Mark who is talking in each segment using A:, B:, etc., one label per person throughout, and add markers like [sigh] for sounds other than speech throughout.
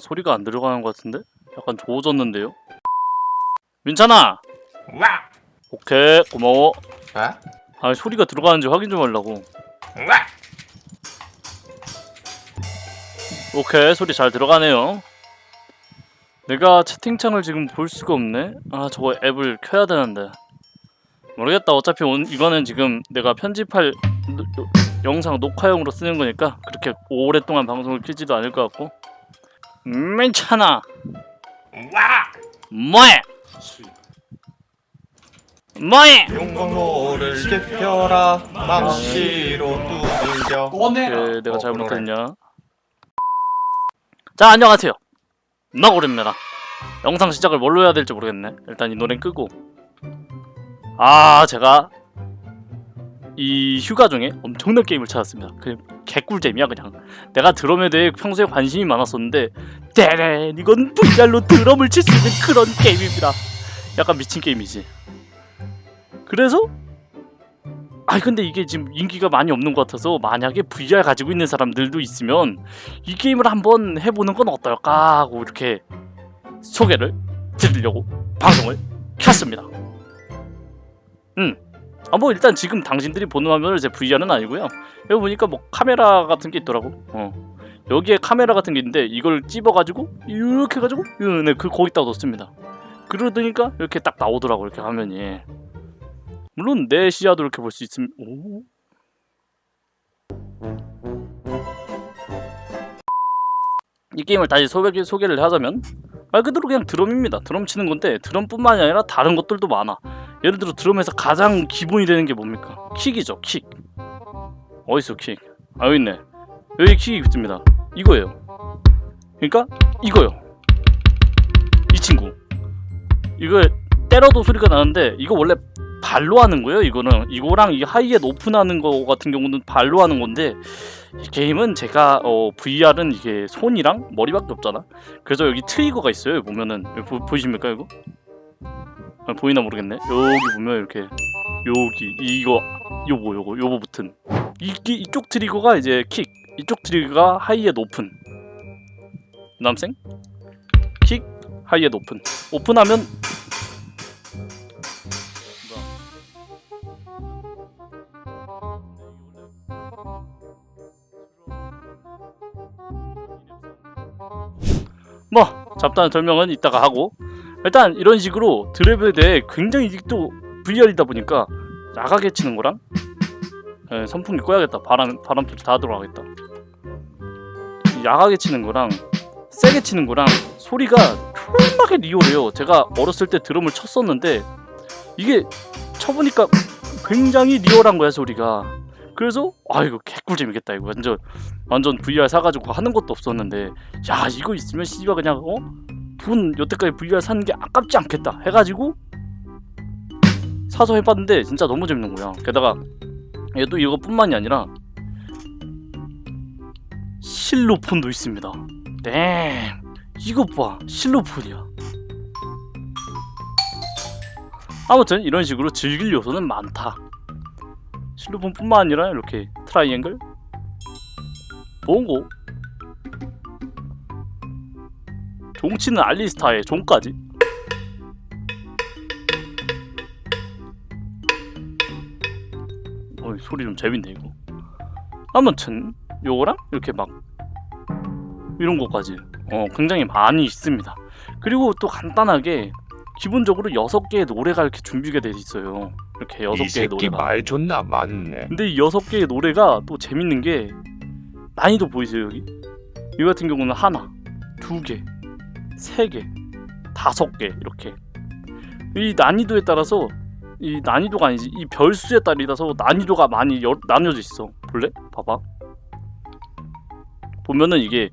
A: 소리가 안 들어가는 것 같은데? 약간 좋아졌는데요? 민찬아!
B: 와!
A: 오케이, 고마워.
B: 와!
A: 아, 소리가 들어가는지 확인 좀 하려고.
B: 와!
A: 오케이, 소리 잘 들어가네요. 내가 채팅창을 지금 볼 수가 없네? 아, 저거 앱을 켜야 되는데. 모르겠다. 어차피 온, 이거는 지금 내가 편집할 노- 노- 영상 녹화용으로 쓰는 거니까 그렇게 오랫동안 방송을 키지도 않을 것 같고. 민찬아!
B: 와!
A: 뭐해? 뭐해?
B: 용광로를 지펴라 망치로 두들겨
A: 그 내가
B: 어,
A: 잘못했냐? 자 안녕하세요. 나고래입니다. 영상 시작을 뭘로 해야 될지 모르겠네. 일단 이 노래 끄고. 아 제가 이 휴가 중에 엄청난 게임을 찾았습니다. 그냥 개꿀잼이야 그냥. 내가 드럼에 대해 평소에 관심이 많았었는데 대렌 이건 VR로 드럼을 칠 수 있는 그런 게임입니다. 약간 미친 게임이지. 그래서 아니 근데 이게 지금 인기가 많이 없는 것 같아서 만약에 VR 가지고 있는 사람들도 있으면 이 게임을 한번 해보는 건 어떨까 하고 이렇게 소개를 드리려고 방송을 켰습니다. 음. 아 뭐 일단 지금 당신들이 보는 화면은 제 VR은 아니고요. 여기 보니까 뭐 카메라 같은 게 있더라고. 어. 여기에 카메라 같은 게 있는데 이걸 찝어가지고 이렇게 해가지고 네, 그 거기다 놓습니다. 그러더니까 이렇게 딱 나오더라고 이렇게 화면이. 물론 내 시야도 이렇게 볼 수 있음. 오. 이 게임을 다시 소개, 소개를 하자면 말 그대로 그냥 드럼입니다. 드럼 치는 건데 드럼뿐만이 아니라 다른 것들도 많아. 예를 들어 드럼에서 가장 기본이 되는 게 뭡니까? 킥이죠. 킥. 어딨어 킥? 아 여기 있네. 여기 킥이 있습니다. 이거예요. 그러니까 이거요. 이 친구. 이거 때려도 소리가 나는데 이거 원래 발로 하는 거예요. 이거는 이거랑 이 하이에 오픈하는 거 같은 경우는 발로 하는 건데 이 게임은 제가 어, VR은 이게 손이랑 머리밖에 없잖아. 그래서 여기 트리거가 있어요. 보면은 보, 보이십니까 이거? 아, 보이나 모르겠네. 여기 보면 이렇게 여기 이거 요거 요거 요거 붙은 이 이쪽 트리거가 이제 킥, 이쪽 트리거가 하이에 오픈. 남생 킥 하이에 오픈. 오픈하면 뭐 잡다한 설명은 이따가 하고 일단 이런 식으로 드랩에 대해 굉장히 또 VR이다 보니까 야하게 치는 거랑 예, 선풍기 꺼야겠다. 바람 바람 소리 다 들어가겠다. 야하게 치는 거랑 세게 치는 거랑 소리가 존나게 리얼해요. 제가 어렸을 때 드럼을 쳤었는데 이게 쳐보니까 굉장히 리얼한 거야 소리가. 그래서 아 이거 개꿀잼이겠다 이거. 완전 완전 VR 사가지고 하는 것도 없었는데 야 이거 있으면 씨발 그냥 어? 돈 여태까지 VR 사는 게 아깝지 않겠다 해가지고 사서 해봤는데 진짜 너무 재밌는 거야. 게다가 얘도 이거뿐만이 아니라 실로폰도 있습니다. 땡! 이것 봐 실로폰이야. 아무튼 이런 식으로 즐길 요소는 많다. 실로폰뿐만 아니라 이렇게 트라이앵글? 봉고 종치는 알리스타의 종까지. 어이 소리 좀 재밌네 이거. 아무튼 요거랑 이렇게 막 이런 것까지. 어 굉장히 많이 있습니다. 그리고 또 간단하게 기본적으로 여섯 개의 노래가 이렇게 준비가 돼 있어요. 이렇게 여섯
C: 이
A: 개의
C: 새끼
A: 노래가.
C: 말 존나 많네.
A: 근데 이 여섯 개의 노래가 또 재밌는 게 난이도 보이세요 여기? 이 같은 경우는 하나, 두 개, 세 개, 다섯 개 이렇게. 이 난이도에 따라서 이 난이도가 아니지. 이 별수에 따라서 난이도가 많이 여, 나뉘어져 있어. 볼래? 봐봐. 보면은 이게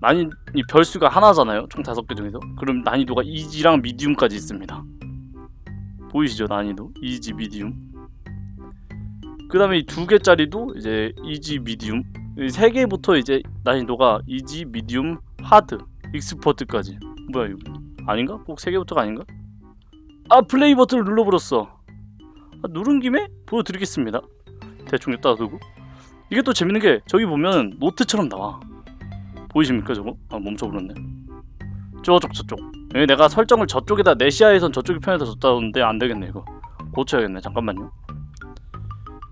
A: 난이 이 별수가 하나잖아요. 총 다섯 개 중에서. 그럼 난이도가 이지랑 미디움까지 있습니다. 보이시죠? 난이도. 이지 미디움. 그 다음에 이 두 개짜리도 이제 이지 미디움. 이세 개부터 이제 난이도가 이지 미디움 하드 익스퍼트까지. 뭐야 이거? 아닌가? 꼭세 개부터가 아닌가? 아 플레이 버튼을 눌러버렸어. 아, 누른 김에 보여드리겠습니다. 대충 여기다 두고. 이게 또 재밌는 게 저기 보면 노트처럼 나와. 보이십니까 저거? 아 멈춰버렸네. 저쪽 저쪽. 여기 내가 설정을 저쪽에다 내 시야에선 저쪽이 편에다 줬다는데 안되겠네 이거. 고쳐야겠네 잠깐만요.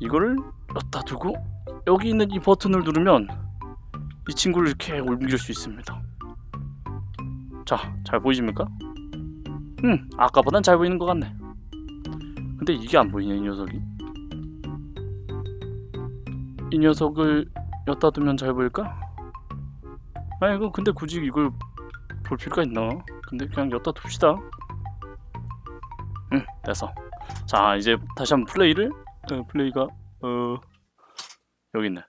A: 이거를 여기다 두고 여기 있는 이 버튼을 누르면 이 친구를 이렇게 옮길 수 있습니다 자 잘 보이십니까? 음 아까보단 잘 보이는 것 같네. 근데 이게 안 보이네 이 녀석이? 이 녀석을 여기다 두면 잘 보일까? 아 이거 근데 굳이 이걸 볼 필요가 있나? 근데 그냥 여기다 둡시다. 응 됐어. 자 이제 다시 한번 플레이를? 어, 플레이가 어 여기 있네.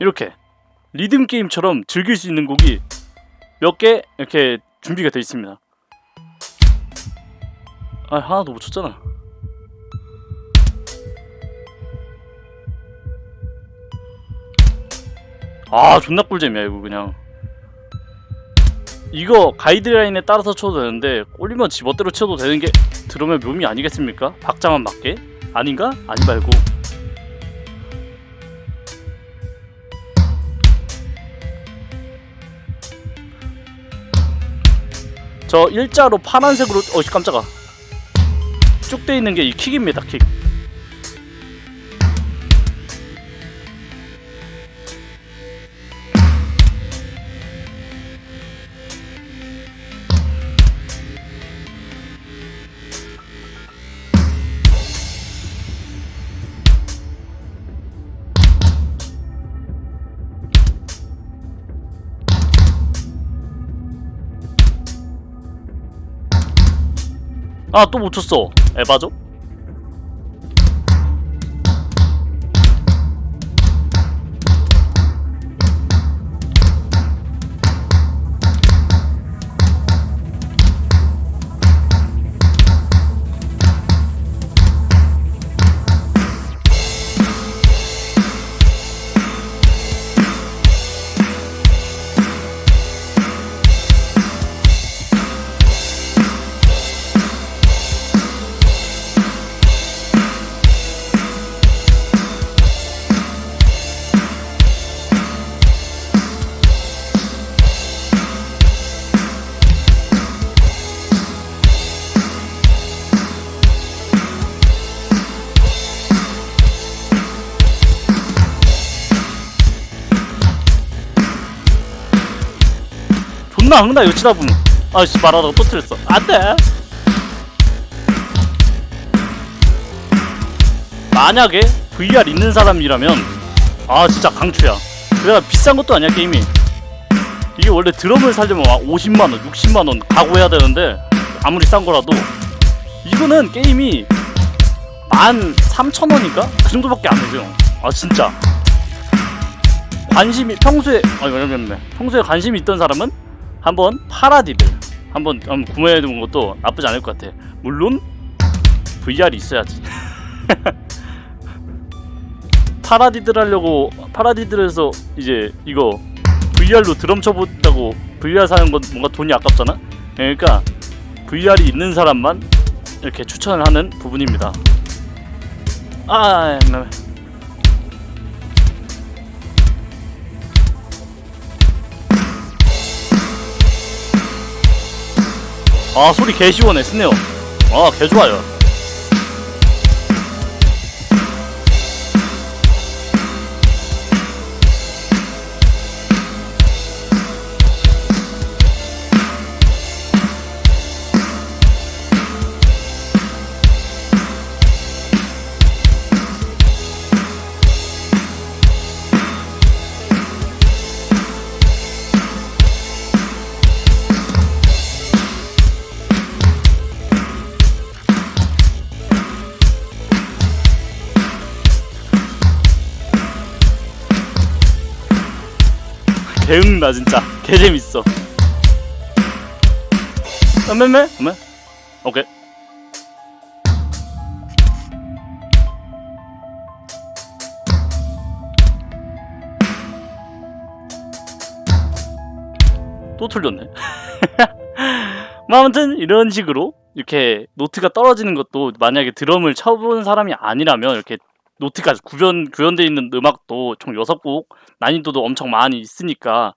A: 이렇게 리듬 게임처럼 즐길 수 있는 곡이 몇 개 이렇게 준비가 되어 있습니다 아 하나도 못 쳤잖아 아 존나 꿀잼이야 이거 그냥 이거 가이드라인에 따라서 쳐도 되는데 꼴리면 지멋대로 쳐도 되는 게 드럼의 묘미 아니겠습니까? 박자만 맞게? 아닌가? 아니 말고 저 일자로 파란색으로 어씨 깜짝아. 쭉 돼 있는 게 이 킥입니다 킥 아또 못 쳤어 에바죠? 이거 치다 보면 아씨 말하다가 또 틀렸어. 안돼. 만약에 VR 있는 사람이라면 아 진짜 강추야. 그래가 비싼 것도 아니야 게임이. 이게 원래 드럼을 살려면 50만원 60만원 각오해야 되는데 아무리 싼 거라도. 이거는 게임이 13,000원인가? 그 정도밖에 안 되죠. 아 진짜. 관심이 평소에 아니 왜냐면 평소에 관심이 있던 사람은 한번 파라디드 한번, 한번 구매해 둔 것도 나쁘지 않을 것 같아. 물론 VR이 있어야지. [laughs] 파라디드를 하려고 파라디드에서 이제 이거 VR로 드럼 쳐본다고 VR 사는 건 뭔가 돈이 아깝잖아. 그러니까 VR이 있는 사람만 이렇게 추천을 하는 부분입니다. 아, 네. 아 소리 개 시원해. 스네어. 아 개 좋아요 개응나 진짜. 개 재밌어. 엄매매? 엄매? 오케이. 또 틀렸네. [laughs] 뭐 아무튼 이런 식으로 이렇게 노트가 떨어지는 것도 만약에 드럼을 쳐본 사람이 아니라면 이렇게 노트가 구변 구현돼 있는 음악도 총 6곡 난이도도 엄청 많이 있으니까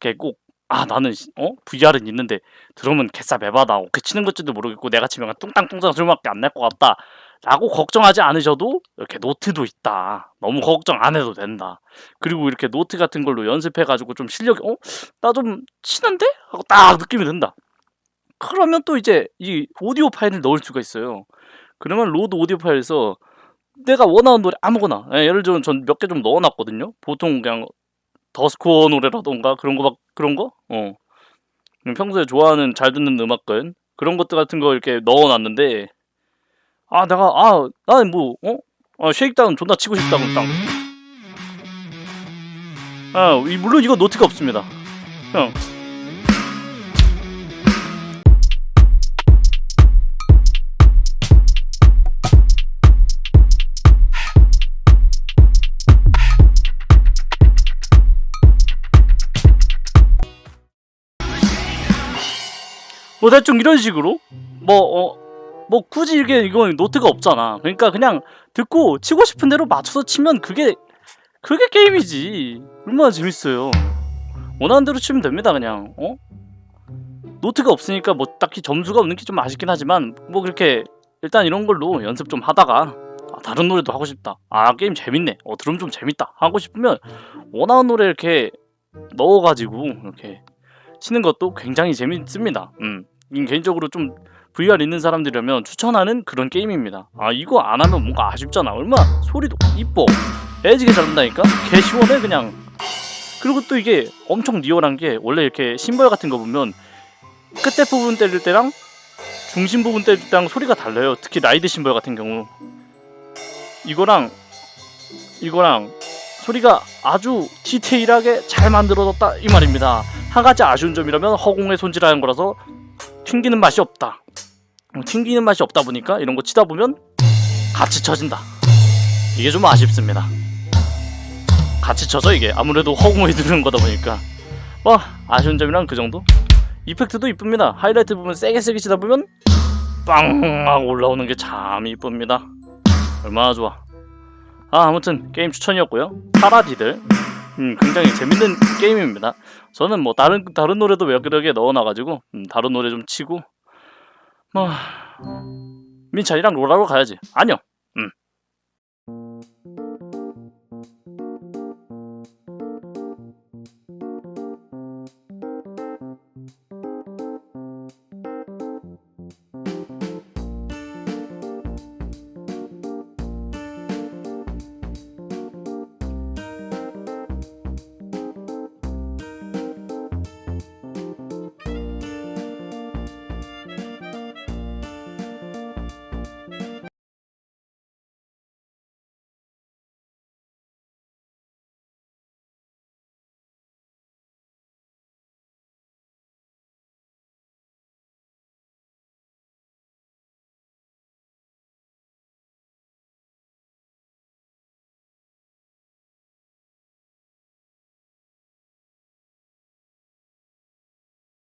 A: 이렇게 꼭 아 나는 시- 어? VR은 있는데 들으면 개싸 매바다. 어떻게 치는 것지도 모르겠고 내가 치면 뚱땅뚱땅 소리밖에 안 날 것 같다. 라고 걱정하지 않으셔도 이렇게 노트도 있다. 너무 걱정 안 해도 된다. 그리고 이렇게 노트 같은 걸로 연습해 가지고 좀 실력이 어? 나 좀 치는데? 하고 딱 느낌이 든다. 그러면 또 이제 이 오디오 파일을 넣을 수가 있어요. 그러면 로드 오디오 파일에서 내가 원하는 노래 아무거나 예, 예를 들면 전 몇 개 좀 넣어놨거든요. 보통 그냥 더스코어 노래라던가 그런 거 막 그런 거. 어. 그냥 평소에 좋아하는 잘 듣는 음악들 그런 것들 같은 거 이렇게 넣어놨는데 아 내가 아 나는 뭐 어? 아 쉐이크다운 존나 치고 싶다 그럼 딱. 아 이- 물론 이거 노트가 없습니다. 형. 뭐 대충 이런 식으로 뭐 어 뭐 굳이 이게 이건 노트가 없잖아. 그러니까 그냥 듣고 치고 싶은 대로 맞춰서 치면 그게 그게 게임이지. 얼마나 재밌어요. 원하는 대로 치면 됩니다. 그냥 어 노트가 없으니까 뭐 딱히 점수가 없는 게 좀 아쉽긴 하지만 뭐 그렇게 일단 이런 걸로 연습 좀 하다가 아, 다른 노래도 하고 싶다. 아 게임 재밌네. 어 드럼 좀 재밌다. 하고 싶으면 원하는 노래 이렇게 넣어가지고 이렇게 치는 것도 굉장히 재밌습니다. 음, 음, 개인적으로 좀 VR 있는 사람들이라면 추천하는 그런 게임입니다. 아 이거 안 하면 뭔가 아쉽잖아. 얼마 나 소리도 이뻐, 애지게 잘한다니까. 개 시원해 그냥. 그리고 또 이게 엄청 리얼한 게 원래 이렇게 심벌 같은 거 보면 끝에 부분 때릴 때랑 중심 부분 때릴 때랑 소리가 달라요. 특히 라이드 심벌 같은 경우 이거랑 이거랑 소리가 아주 디테일하게 잘 만들어졌다 이 말입니다. 한 가지 아쉬운 점이라면 허공에 손질하는 거라서 튕기는 맛이 없다. 어, 튕기는 맛이 없다 보니까 이런 거 치다 보면 같이 쳐진다. 이게 좀 아쉽습니다. 같이 쳐져 이게 아무래도 허공에 [laughs] 두는 거다 보니까 뭐 아쉬운 점이란 그 정도. 이펙트도 이쁩니다. 하이라이트 부분 세게 세게 치다 보면 빵 하고 올라오는 게 참 이쁩니다. 얼마나 좋아. 아 아무튼 게임 추천이었고요. 파라디들 음, 굉장히 재밌는 게임입니다. 저는 뭐 다른 다른 노래도 몇 개를 넣어놔가지고 음, 다른 노래 좀 치고 뭐 민찬이랑 로라로 가야지. 안녕.